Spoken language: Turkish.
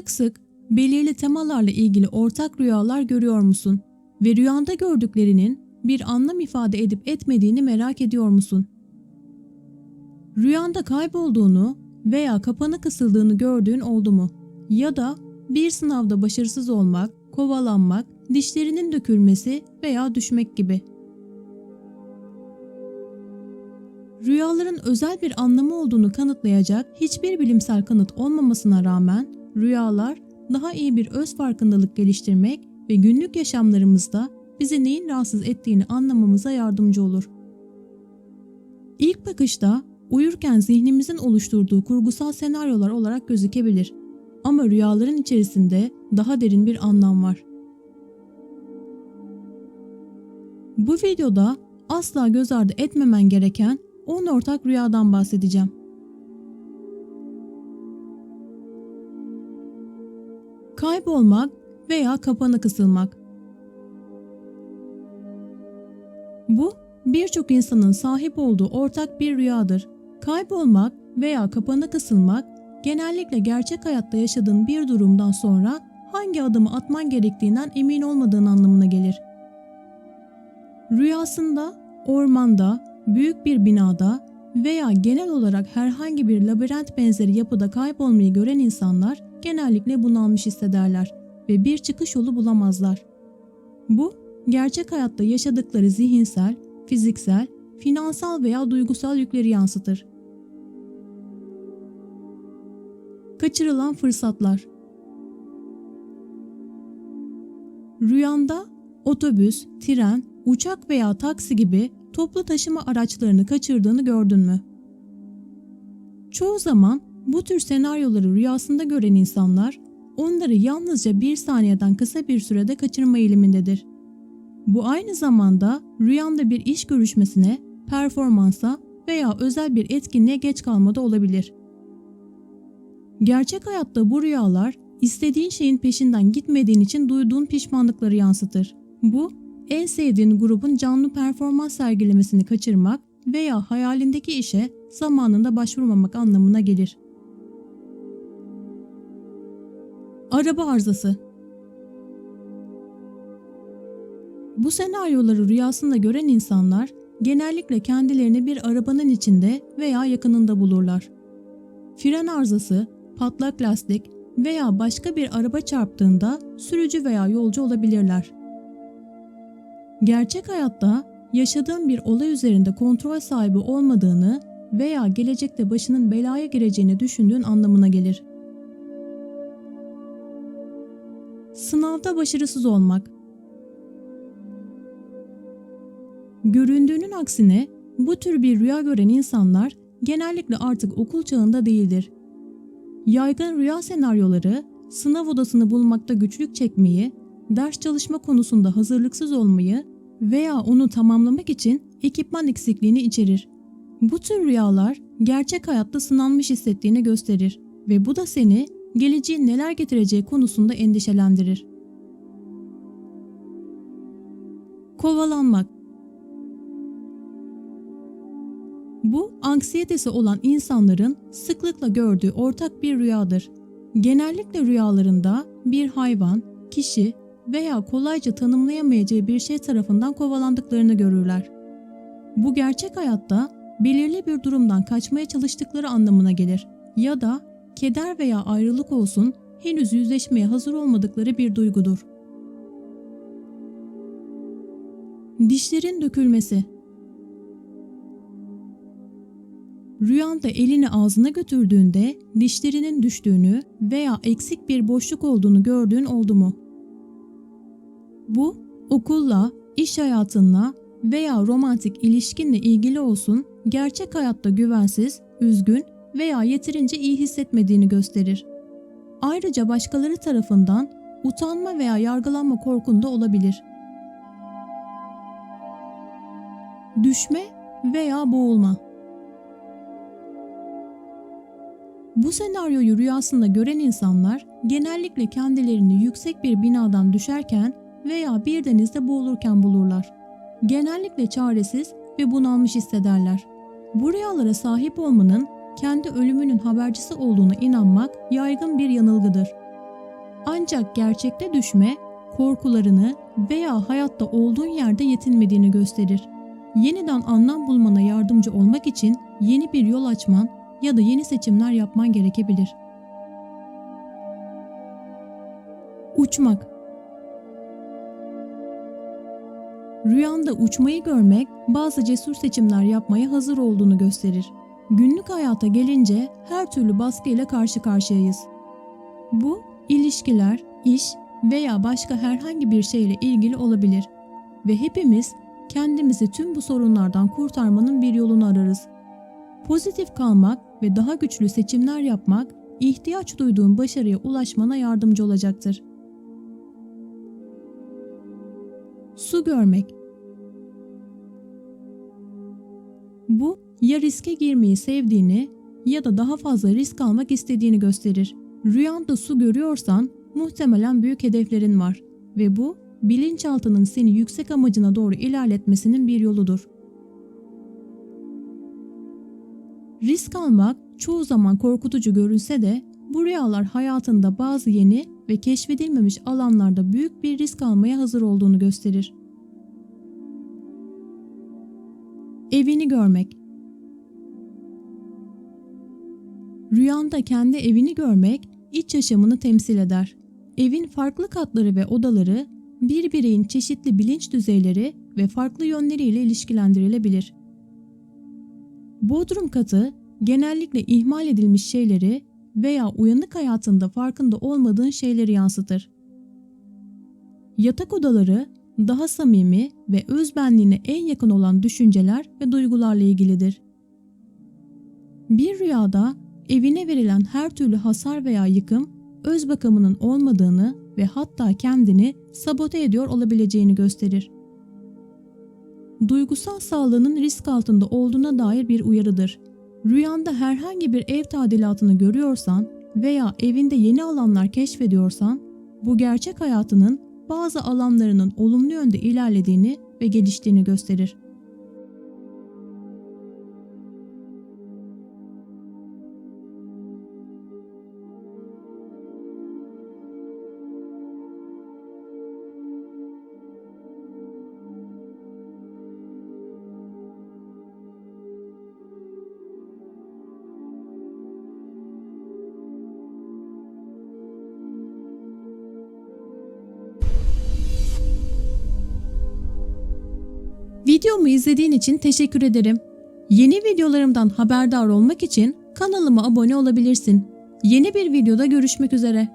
Sık sık belirli temalarla ilgili ortak rüyalar görüyor musun? Ve rüyanda gördüklerinin bir anlam ifade edip etmediğini merak ediyor musun? Rüyanda kaybolduğunu veya kapanı kısıldığını gördüğün oldu mu? Ya da bir sınavda başarısız olmak, kovalanmak, dişlerinin dökülmesi veya düşmek gibi. Rüyaların özel bir anlamı olduğunu kanıtlayacak hiçbir bilimsel kanıt olmamasına rağmen rüyalar daha iyi bir öz farkındalık geliştirmek ve günlük yaşamlarımızda bizi neyin rahatsız ettiğini anlamamıza yardımcı olur. İlk bakışta uyurken zihnimizin oluşturduğu kurgusal senaryolar olarak gözükebilir. Ama rüyaların içerisinde daha derin bir anlam var. Bu videoda asla göz ardı etmemen gereken 10 ortak rüyadan bahsedeceğim. Kaybolmak veya kapanı kısılmak. Bu birçok insanın sahip olduğu ortak bir rüyadır. Kaybolmak veya kapanı kısılmak genellikle gerçek hayatta yaşadığın bir durumdan sonra hangi adımı atman gerektiğinden emin olmadığın anlamına gelir. Rüyasında, ormanda, büyük bir binada veya genel olarak herhangi bir labirent benzeri yapıda kaybolmayı gören insanlar genellikle bunalmış hissederler ve bir çıkış yolu bulamazlar. Bu, gerçek hayatta yaşadıkları zihinsel, fiziksel, finansal veya duygusal yükleri yansıtır. Kaçırılan fırsatlar Rüyanda otobüs, tren, uçak veya taksi gibi toplu taşıma araçlarını kaçırdığını gördün mü? Çoğu zaman bu tür senaryoları rüyasında gören insanlar onları yalnızca bir saniyeden kısa bir sürede kaçırma eğilimindedir. Bu aynı zamanda rüyanda bir iş görüşmesine, performansa veya özel bir etkinliğe geç kalmada olabilir. Gerçek hayatta bu rüyalar istediğin şeyin peşinden gitmediğin için duyduğun pişmanlıkları yansıtır. Bu en sevdiğin grubun canlı performans sergilemesini kaçırmak veya hayalindeki işe zamanında başvurmamak anlamına gelir. Araba arızası Bu senaryoları rüyasında gören insanlar genellikle kendilerini bir arabanın içinde veya yakınında bulurlar. Fren arızası, patlak lastik veya başka bir araba çarptığında sürücü veya yolcu olabilirler. Gerçek hayatta yaşadığın bir olay üzerinde kontrol sahibi olmadığını veya gelecekte başının belaya gireceğini düşündüğün anlamına gelir. Sınavda başarısız olmak Göründüğünün aksine bu tür bir rüya gören insanlar genellikle artık okul çağında değildir. Yaygın rüya senaryoları sınav odasını bulmakta güçlük çekmeyi, ders çalışma konusunda hazırlıksız olmayı veya onu tamamlamak için ekipman eksikliğini içerir. Bu tür rüyalar gerçek hayatta sınanmış hissettiğini gösterir ve bu da seni geleceğin neler getireceği konusunda endişelendirir. Kovalanmak Bu anksiyetesi olan insanların sıklıkla gördüğü ortak bir rüyadır. Genellikle rüyalarında bir hayvan, kişi veya kolayca tanımlayamayacağı bir şey tarafından kovalandıklarını görürler. Bu gerçek hayatta belirli bir durumdan kaçmaya çalıştıkları anlamına gelir ya da keder veya ayrılık olsun henüz yüzleşmeye hazır olmadıkları bir duygudur. Dişlerin dökülmesi Rüyanda elini ağzına götürdüğünde dişlerinin düştüğünü veya eksik bir boşluk olduğunu gördüğün oldu mu? Bu okulla, iş hayatınla veya romantik ilişkinle ilgili olsun gerçek hayatta güvensiz, üzgün veya yeterince iyi hissetmediğini gösterir. Ayrıca başkaları tarafından utanma veya yargılanma korkun da olabilir. Düşme veya boğulma Bu senaryoyu rüyasında gören insanlar genellikle kendilerini yüksek bir binadan düşerken veya bir denizde boğulurken bulurlar. Genellikle çaresiz ve bunalmış hissederler. Bu rüyalara sahip olmanın kendi ölümünün habercisi olduğuna inanmak yaygın bir yanılgıdır. Ancak gerçekte düşme, korkularını veya hayatta olduğun yerde yetinmediğini gösterir. Yeniden anlam bulmana yardımcı olmak için yeni bir yol açman ya da yeni seçimler yapman gerekebilir. Uçmak Rüyanda uçmayı görmek bazı cesur seçimler yapmaya hazır olduğunu gösterir. Günlük hayata gelince her türlü baskıyla karşı karşıyayız. Bu ilişkiler, iş veya başka herhangi bir şeyle ilgili olabilir ve hepimiz kendimizi tüm bu sorunlardan kurtarmanın bir yolunu ararız. Pozitif kalmak ve daha güçlü seçimler yapmak ihtiyaç duyduğun başarıya ulaşmana yardımcı olacaktır. Su görmek. Bu ya riske girmeyi sevdiğini ya da daha fazla risk almak istediğini gösterir. Rüyanda su görüyorsan muhtemelen büyük hedeflerin var ve bu bilinçaltının seni yüksek amacına doğru ilerletmesinin bir yoludur. Risk almak çoğu zaman korkutucu görünse de bu rüyalar hayatında bazı yeni ve keşfedilmemiş alanlarda büyük bir risk almaya hazır olduğunu gösterir. Evini görmek Rüyanda kendi evini görmek iç yaşamını temsil eder. Evin farklı katları ve odaları bir bireyin çeşitli bilinç düzeyleri ve farklı yönleriyle ilişkilendirilebilir. Bodrum katı genellikle ihmal edilmiş şeyleri veya uyanık hayatında farkında olmadığın şeyleri yansıtır. Yatak odaları daha samimi ve özbenliğine en yakın olan düşünceler ve duygularla ilgilidir. Bir rüyada evine verilen her türlü hasar veya yıkım öz bakımının olmadığını ve hatta kendini sabote ediyor olabileceğini gösterir. Duygusal sağlığının risk altında olduğuna dair bir uyarıdır. Rüyanda herhangi bir ev tadilatını görüyorsan veya evinde yeni alanlar keşfediyorsan bu gerçek hayatının bazı alanlarının olumlu yönde ilerlediğini ve geliştiğini gösterir. Videomu izlediğin için teşekkür ederim. Yeni videolarımdan haberdar olmak için kanalıma abone olabilirsin. Yeni bir videoda görüşmek üzere.